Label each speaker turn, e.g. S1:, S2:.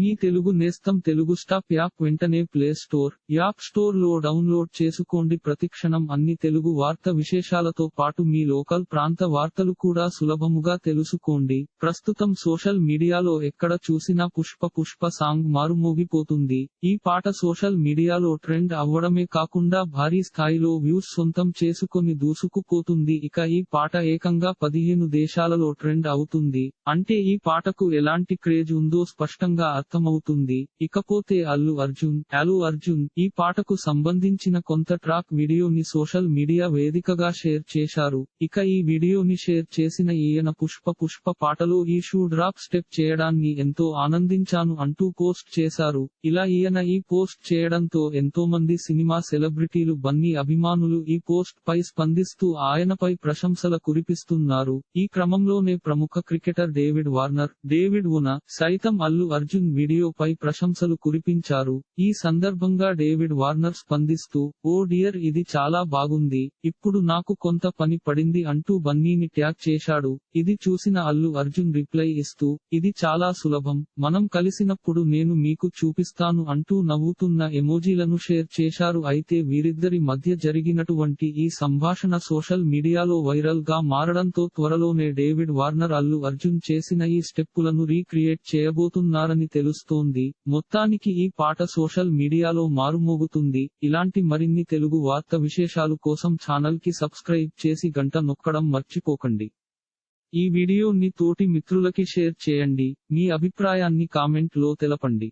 S1: మీ తెలుగు నేస్తం Telugu stop app వెంటనే play store app స్టోర్లో డౌన్లోడ్ చేసుకోండి. ప్రతిక్షణం అన్ని తెలుగు వార్త విశేషాలతో పాటు మీ లోకల్ ప్రాంత వార్తలు కూడా సులభముగా తెలుసుకోండి. ప్రస్తుతం సోషల్ మీడియాలో ఎక్కడ చూసినా పుష్ప పుష్ప సాంగ్ మారుమోగిపోతుంది. ఈ పాట సోషల్ మీడియాలో ట్రెండ్ అవ్వడమే కాకుండా భారీ స్థాయిలో వ్యూస్ సొంతం చేసుకొని దూసుకుపోతుంది. ఇక ఈ పాట ఏకంగా పదిహేను దేశాలలో ట్రెండ్ అవుతుంది. అంటే ఈ పాటకు ఎలాంటి క్రేజ్ ఉందో స్పష్టంగా అర్థమవుతుంది ఇకపోతే అల్లు అర్జున్ అల్లు అర్జున్ ఈ పాటకు సంబంధించిన కొంత ట్రాక్ వీడియోని సోషల్ మీడియా వేదికగా షేర్ చేశారు. ఇక ఈ వీడియోని షేర్ చేసిన ఈయన పుష్ప పుష్ప పాటలో ఈ షూ డ్రాప్ స్టెప్ చేయడాన్ని ఎంతో ఆనందించాను అంటూ పోస్ట్ చేశారు. ఇలా ఈయన ఈ పోస్ట్ చేయడంతో ఎంతో మంది సినిమా సెలబ్రిటీలు బన్నీ అభిమానులు ఈ పోస్ట్ పై స్పందిస్తూ ఆయనపై ప్రశంసల కురిపిస్తున్నారు. ఈ క్రమంలోనే ప్రముఖ క్రికెటర్ డేవిడ్ వార్నర్ డేవిడ్ ఉన సైతం అల్లు అర్జున్ వీడియోపై ప్రశంసలు కురిపించారు. ఈ సందర్భంగా డేవిడ్ వార్నర్ స్పందిస్తూ ఓ డియర్ ఇది చాలా బాగుంది. ఇప్పుడు నాకు కొంత పని పడింది అంటూ బన్నీని ట్యాగ్ చేశాడు. ఇది చూసిన అల్లు అర్జున్ రిప్లై ఇస్తూ ఇది చాలా సులభం. మనం కలిసినప్పుడు నేను మీకు చూపిస్తాను అంటూ నవ్వుతున్న ఎమోజీలను షేర్ చేశారు. అయితే వీరిద్దరి మధ్య జరిగినటువంటి ఈ సంభాషణ సోషల్ మీడియాలో వైరల్గా మారడంతో త్వరలోనే డేవిడ్ వార్నర్ అల్లు అర్జున్ చేసిన ఈ స్టెప్పులను రీక్రియేట్ చేయబోతున్నారని తెలుస్తోంది. మొత్తానికి ఈ పాట సోషల్ మీడియాలో మారుమోగుతుంది. ఇలాంటి మరిన్ని తెలుగు వార్త విశేషాలు కోసం ఛానల్కి సబ్స్క్రైబ్ చేసి గంట నొక్కడం మర్చిపోకండి. ఈ వీడియోని తోటి మిత్రులకి షేర్ చేయండి. మీ అభిప్రాయాన్ని కామెంట్లో తెలపండి.